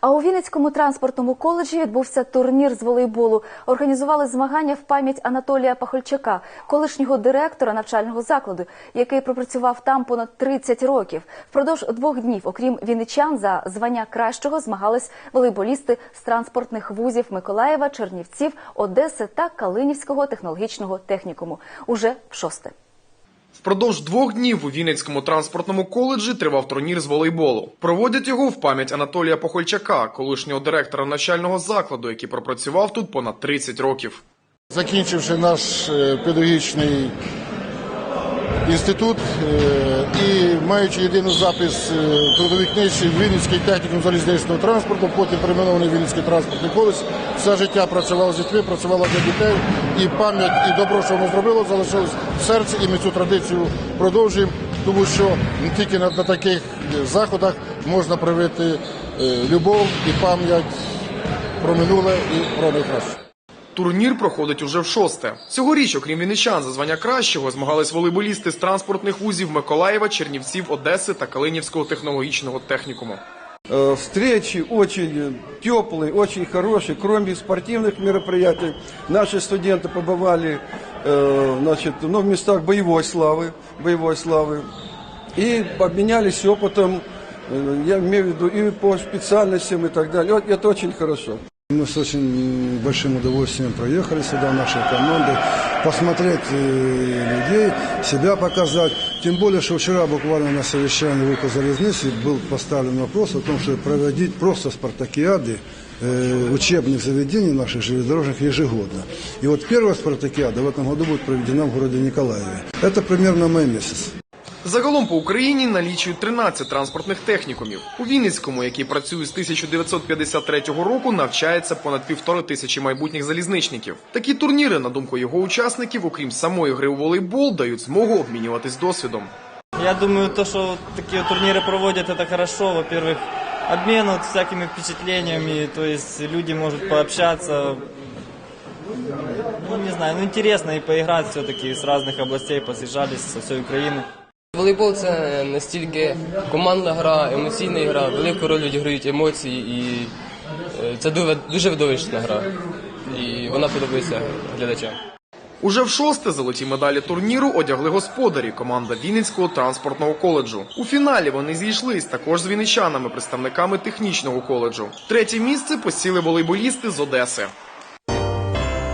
А у Вінницькому транспортному коледжі відбувся турнір з волейболу. Організували змагання в пам'ять Анатолія Пахольчака, колишнього директора навчального закладу, який пропрацював там понад 30 років. Впродовж двох днів, окрім вінничан, за звання кращого змагались волейболісти з транспортних вузів Миколаєва, Чернівців, Одеси та Калинівського технологічного технікуму. Уже в шосте. Впродовж двох днів у Вінницькому транспортному коледжі тривав турнір з волейболу. Проводять його в пам'ять Анатолія Похольчака, колишнього директора навчального закладу, який пропрацював тут понад 30 років. Закінчивши наш е, педагогічний інститут е, і маючи єдиний запис е, в трудовій книжці Вінницький технікум залізничного транспорту, потім перейменований Вінницький транспортний коледж, все життя працював з дітьми, працювала для дітей, і пам'ять і добро, що воно зробило, залишилось в серці, і ми цю традицію продовжуємо, тому що не тільки на, на таких заходах можна привити е, любов і пам'ять про минуле і про найкраще. Турнір проходить уже в шосте. Цьогоріч, окрім вінничан, за звання кращого змагались волейболісти з транспортних вузів Миколаєва, Чернівців, Одеси та Калинівського технологічного технікуму. Э, Встречи очень теплые, очень хорошие. Кроме спортивных мероприятий, наши студенты побывали э, значит, ну, в местах боевой славы, боевой славы и обменялись опытом, э, я имею в виду и по специальностям и так далее. Вот Это очень хорошо. Мы с очень большим удовольствием проехали сюда, нашей командой, посмотреть э, людей, себя показать. Тем более, что вчера буквально на совещании в залезницы был поставлен вопрос о том, чтобы проводить просто спартакиады э, учебных заведений наших железнодорожных ежегодно. И вот первая спартакиада в этом году будет проведена в городе Николаеве. Это примерно май месяц. Загалом по Україні налічують 13 транспортних технікумів. У Вінницькому, який працює з 1953 року, навчається понад півтори тисячі майбутніх залізничників. Такі турніри, на думку його учасників, окрім самої гри у волейбол, дають змогу обмінюватись досвідом. Я думаю, то, что вот такие вот турниры проводят, это хорошо. Во-первых, обмен вот всякими впечатлениями, то есть люди могут пообщаться. Ну, не знаю, ну интересно и поиграть все-таки с разных областей, посъезжались со всей Украины. Волейбол це настільки командна гра, емоційна гра, велику роль відіграють емоції, і е, це дуже, видовищна гра. І вона подобається глядачам. Уже в шосте золоті медалі турніру одягли господарі команда Вінницького транспортного коледжу. У фіналі вони зійшлись також з вінничанами, представниками технічного коледжу. Третє місце посіли волейболісти з Одеси.